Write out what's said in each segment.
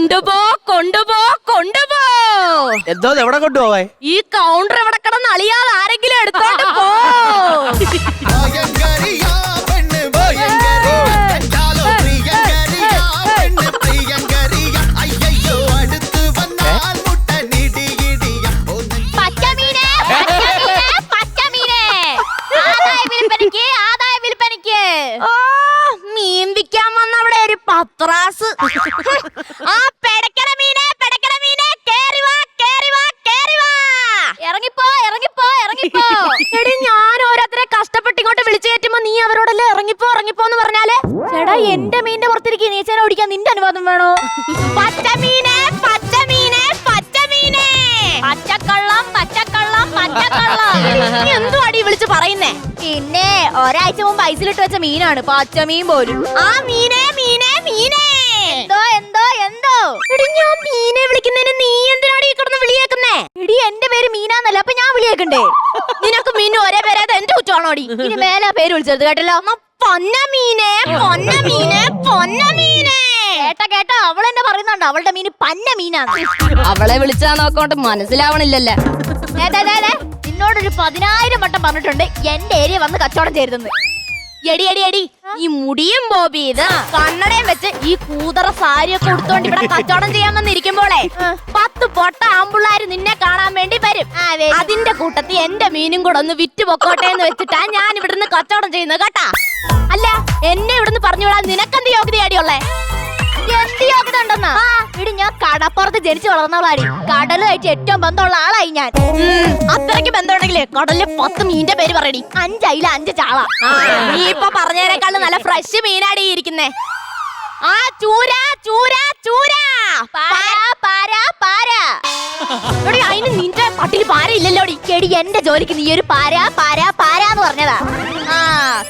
കൊണ്ടുപോ കൊണ്ടുപോ കൊണ്ടുപോ. എന്തോ എവിടെ കൊണ്ടുപോവാ? ഈ കൗണ്ടർ എവിടെ കിടന്ന് അളിയാതെ ആരെങ്കിലും എടുത്തോണ്ട് പോ. പത്രാസ് ആ പെടക്കണ മീനെ പെടക്കണ മീനെ. കേറി വാ കേറി വാ കേറി വാ. ഇറങ്ങിപ്പോ ഇറങ്ങിപ്പോ ഇറങ്ങിപ്പോ. എടി ഞാൻ ഓരോരുത്തരെ കഷ്ടപ്പെട്ട് ഇങ്ങോട്ട് വിളിച്ചു കയറ്റുമ്പോ നീ അവരോടല്ലേ ഇറങ്ങിപ്പോ ഇറങ്ങിപ്പോ എന്ന് പറഞ്ഞാൽ? ചേടാ എന്റെ മീനിന്റെ പുറത്തിരിക്കും. നീച്ചേനെ ഓടിക്കാൻ നിന്റെ അനുവാദം വേണോ? പച്ചമീനെ പച്ചമീനെ ഒരാഴ്ച മുമ്പ് ഐസിലിട്ട് വെച്ച മീനാണ്. പച്ച മീൻ പോലും. ആ മീനെ മീനെ മീനെ! എന്തോ എന്തോ എന്തോ? എടി ഞാൻ മീനെ വിളിക്കുന്നതിന് നീ എന്തിനാണ് ഈ കിടന്ന് വിളിയേക്കുന്നേ? എടി എന്റെ പേര് മീനാന്നല്ല അപ്പൊ ഞാൻ വിളിയേക്കണ്ടേ? നിനക്ക് മീനും ഒരേ പേരാതെ എന്റെ കുറ്റമാണോടി? ഇനി മേലെ പേര് വിളിച്ചെടുത്ത് കേട്ടല്ലോ? പൊന്ന മീനെ പൊന്ന മീനെ പൊന്ന മീനെ! കേട്ട കേട്ടോ അവൾ എന്നെ പറയുന്നുണ്ട്. അവളുടെ മീന് പന്ന മീനാണ് അവളെ വിളിച്ചാ നോക്കോണ്ട് മനസ്സിലാവണില്ലല്ലേ. നിന്നോടൊരു പതിനായിരം വട്ടം പറഞ്ഞിട്ടുണ്ട് എന്റെ ഏരിയ വന്ന് കച്ചവടം ചെയ്തെന്ന് എടി എടി എടി ഈ മുടിയും ബോബി ഇത് കണ്ണടയും വെച്ച് ഈ കൂതറ സാരിയൊക്കെ ഉടുത്തോണ്ട് ഇവിടെ കച്ചവടം ചെയ്യാൻ വന്നിരിക്കുമ്പോളെ പത്ത് പൊട്ട ആമ്പിള്ളാര് നിന്നെ കാണാൻ വേണ്ടി വരും. അതിന്റെ കൂട്ടത്തിൽ എന്റെ മീനും കൂടെ ഒന്ന് വിറ്റ് പൊക്കോട്ടെ എന്ന് വെച്ചിട്ടാ ഞാൻ ഇവിടുന്ന് കച്ചവടം ചെയ്യുന്നത് കേട്ടാ. അല്ല എന്നെ ഇവിടുന്ന് പറഞ്ഞു വിടാൻ നിനക്കെന്ത് യോഗ്യതയാടിയുള്ളേ എന്ത് യോഗ്യത ഉണ്ടെന്നാ? ഇടി ഞാൻ കടപ്പുറത്ത് ജനിച്ചു വളർന്നവളാടി. കടലുമായിട്ട് ഏറ്റവും ബന്ധമുള്ള ആളായി ഞാൻ. അത്രയ്ക്ക് ബന്ധമുണ്ടെങ്കിലേ കടലിലെ പത്ത് മീന്റെ പേര് പറയടി. അഞ്ചയില അഞ്ച് ചാള. നീ ഇപ്പൊ പറഞ്ഞതിനേക്കാളും നല്ല ഫ്രഷ് മീനാടി ഇരിക്കുന്നേ. ആ ചൂര ചൂര ചൂര. പാര. പാര പാര എടി അതിന് നിന്റെ പട്ടിൽ പാര ഇല്ലല്ലോടി എടി എന്റെ ജോലിക്ക് നീ ഒരു പാര പാര പാര എന്ന് പറഞ്ഞതാ. ആ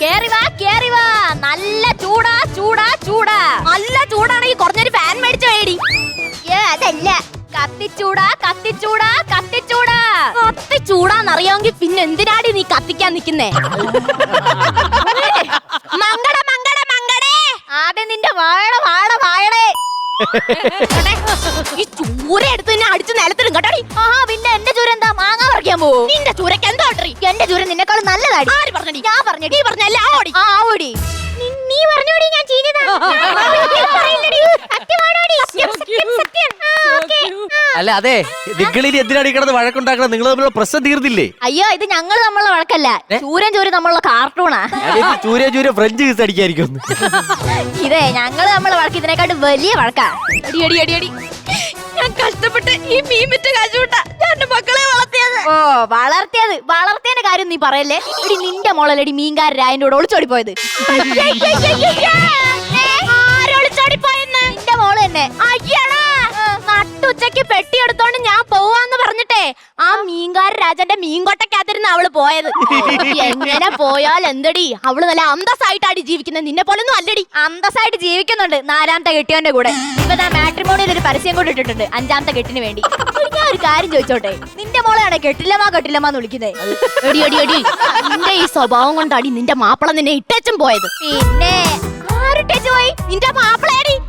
കേറി വാ കേറി വാ. നല്ല ചൂടാ ചൂടാ ചൂടാ. നല്ല ചൂടാണെങ്കിൽ കുറഞ്ഞൊരു ഫാൻ മേടിച്ചു വേടി അതല്ല കത്തിച്ചൂടാ കത്തിച്ചൂടാ കത്തിച്ചൂടാ. കത്തിച്ചൂടാന്നറിയാമെങ്കിൽ പിന്നെ എന്തിനാടി നീ കത്തിക്കാൻ നിക്കുന്നേ? മങ്കട മങ്കട മങ്കടേ ആദ്യം നിന്റെ വാഴ വാഴ വാഴടേ ഈ ചൂര എടുത്ത് നിന്നെ അടിച്ച് നിലത്തിടും കേട്ടോടി ആ പിന്നെ എന്റെ ചൂര എന്താ? മാങ്ങ പറിക്കാൻ പോവോ? നിന്റെ ചൂരക്ക് എന്താ ഓട്ടറി എന്റെ ചൂര നിന്നെക്കാളും നല്ലതാടി. ആര് പറഞ്ഞടി ഞാൻ പറഞ്ഞടി നീ പറഞ്ഞല്ല ആ ഓടി ആ ഓടി നി- പറഞ്ഞോടി ഞാൻ ചെയ്തതാ. അല്ല അതെ. നിങ്ങളിൽ എന്തിനടിക്കണത് വഴക്കുണ്ടാക്കണം നിങ്ങൾ തമ്മിലുള്ള പ്രശ്നം തീർന്നില്ലേ? അയ്യോ ഇത് ഞങ്ങൾ തമ്മിലുള്ള വഴക്കല്ല. ചൂരൻ ചൂര് നമ്മളുള്ള കാർട്ടൂണാ ചൂര ചൂര ഫ്രഞ്ച് കിസ് അടിക്കായിരിക്കും ഇതേ ഞങ്ങൾ നമ്മളെ വഴക്ക് ഇതിനെക്കാട്ടും വലിയ വഴക്കാ. അടി അടി അടി അടി ഞാൻ കഷ്ടപ്പെട്ട് ഈ മീൻ വിറ്റ കാശുകൂട്ട ഞാൻ മക്കളെ വളർത്തിയത്. ഓ വളർത്തിയത്. വളർത്തിയതിന്റെ കാര്യം നീ പറയല്ലേ? ഇടി നിന്റെ മോളല്ലടി മീൻകാരൻ അതിന്റെ കൂടെ ഒളിച്ചോടി പോയത് നട്ടുച്ചക്ക് പെട്ടി എടുത്തോണ്ട് ഞാൻ പോവാന്ന് പറഞ്ഞിട്ടേ ആ മീൻകാരൻ രാജന്റെ മീൻകൊട്ടക്കകത്തിരുന്ന് അവൾ പോയത്. എങ്ങനെ പോയാൽ എന്തടി? അവൾ നല്ല അന്തസ്സായിട്ടാടി ജീവിക്കുന്നത് നിന്നെ പോലൊന്നും അല്ലടി. അന്തസ്സായിട്ട് ജീവിക്കുന്നുണ്ട്. നാലാമത്തെ കെട്ടിയോന്റെ കൂടെ. ഇപ്പൊ ഞാൻ മാട്രിമോണിയിൽ ഒരു പരസ്യം കൂടി ഇട്ടിട്ടുണ്ട് അഞ്ചാമത്തെ കെട്ടിന് വേണ്ടി. ഞാൻ ഒരു കാര്യം ചോദിച്ചോട്ടെ? നിന്റെ മോളെയാണ് കെട്ടില്ലമാ കെട്ടില്ലമാന്ന് വിളിക്കുന്നത് എടി എടി എടി. നിന്റെ ഈ സ്വഭാവം കൊണ്ടാടി നിന്റെ മാപ്പിള നിന്നെ ഇട്ടച്ചും പോയത്. പിന്നെ?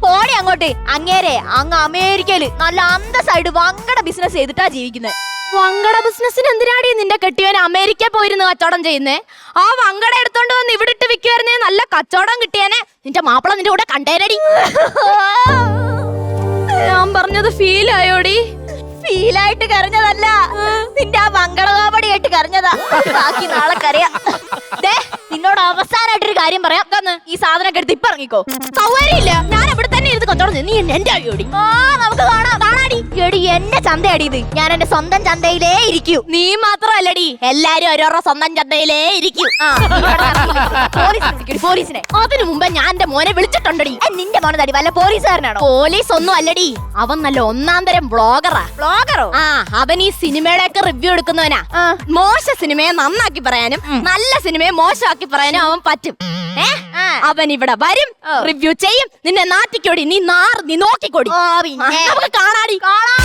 പോടി അങ്ങോട്ട്. അങ്ങേരെ അങ്ങ് അമേരിക്കയിൽ. നല്ല അന്തസ്സായിട്ട് വങ്കട ബിസിനസ് ചെയ്തിട്ടാ ജീവിക്കുന്നത് വങ്കട ബിസിനസ്സിന് എന്തിനാടി നിന്റെ കെട്ടിയവൻ അമേരിക്ക പോയിരുന്ന് കച്ചവടം ചെയ്യുന്നേ? ആ വങ്കട എടുത്തോണ്ട് വന്ന് ഇവിടെ ഇട്ട് വിൽക്കുവായിരുന്നേ നല്ല കച്ചവടം കിട്ടിയേനെ. നിന്റെ മാപ്പിള നിന്റെ കൂടെ കണ്ടേനടി ഞാൻ പറഞ്ഞത് ഫീൽ ആയോടി. ഫീലായിട്ട് കരഞ്ഞതല്ല. നിന്റെ ആ മംഗളകാപടി ആയിട്ട് കരഞ്ഞതാ. ബാക്കി നാളെ കരയാ. ദേ, നിന്നോട് അവസാനമായിട്ടൊരു കാര്യം പറയാം. ഈ സാധനമൊക്കെ എടുത്ത് ഇപ്പൊ ഇറങ്ങിക്കോ. സൗകര്യമില്ല. ഞാൻ ഇവിടെ തന്നെ ഇരുന്ന് കച്ചവടം നീ എന്റെ അടിയോടി? ആ നമുക്ക് കാണാം. കാണാടി. എടി എന്റെ ചന്ത ഇത്. ഞാൻ എന്റെ സ്വന്തം ചന്തയിലേ ഇരിക്കൂ. നീ മാത്രമല്ലടി എല്ലാരും ഓരോരോ സ്വന്തം ചന്തയിലേ ഇരിക്കൂ. പോലീസിനെ അതിനു മുമ്പ് ഞാൻ എന്റെ മോനെ വിളിച്ചിട്ടുണ്ടടി. നിന്റെ മോനെ തടി വല്ല പോലീസുകാരനാണോ? പോലീസ് ഒന്നും അല്ലടി. അവൻ നല്ല ഒന്നാം തരം ബ്ലോഗറാ. ബ്ലോഗറോ? ആ അവൻ ഈ സിനിമയുടെ ഒക്കെ റിവ്യൂ എടുക്കുന്നവനാ. മോശ സിനിമയെ നന്നാക്കി പറയാനും നല്ല സിനിമയെ മോശമാക്കി പറയാനും അവൻ പറ്റും. ഏ? അവൻ ഇവിടെ വരും റിവ്യൂ ചെയ്യും. നിന്നെ നാട്ടിക്കോടി നീ നാർ നീ നോക്കിക്കോടി നമുക്ക് കാണാടി. കാണാം.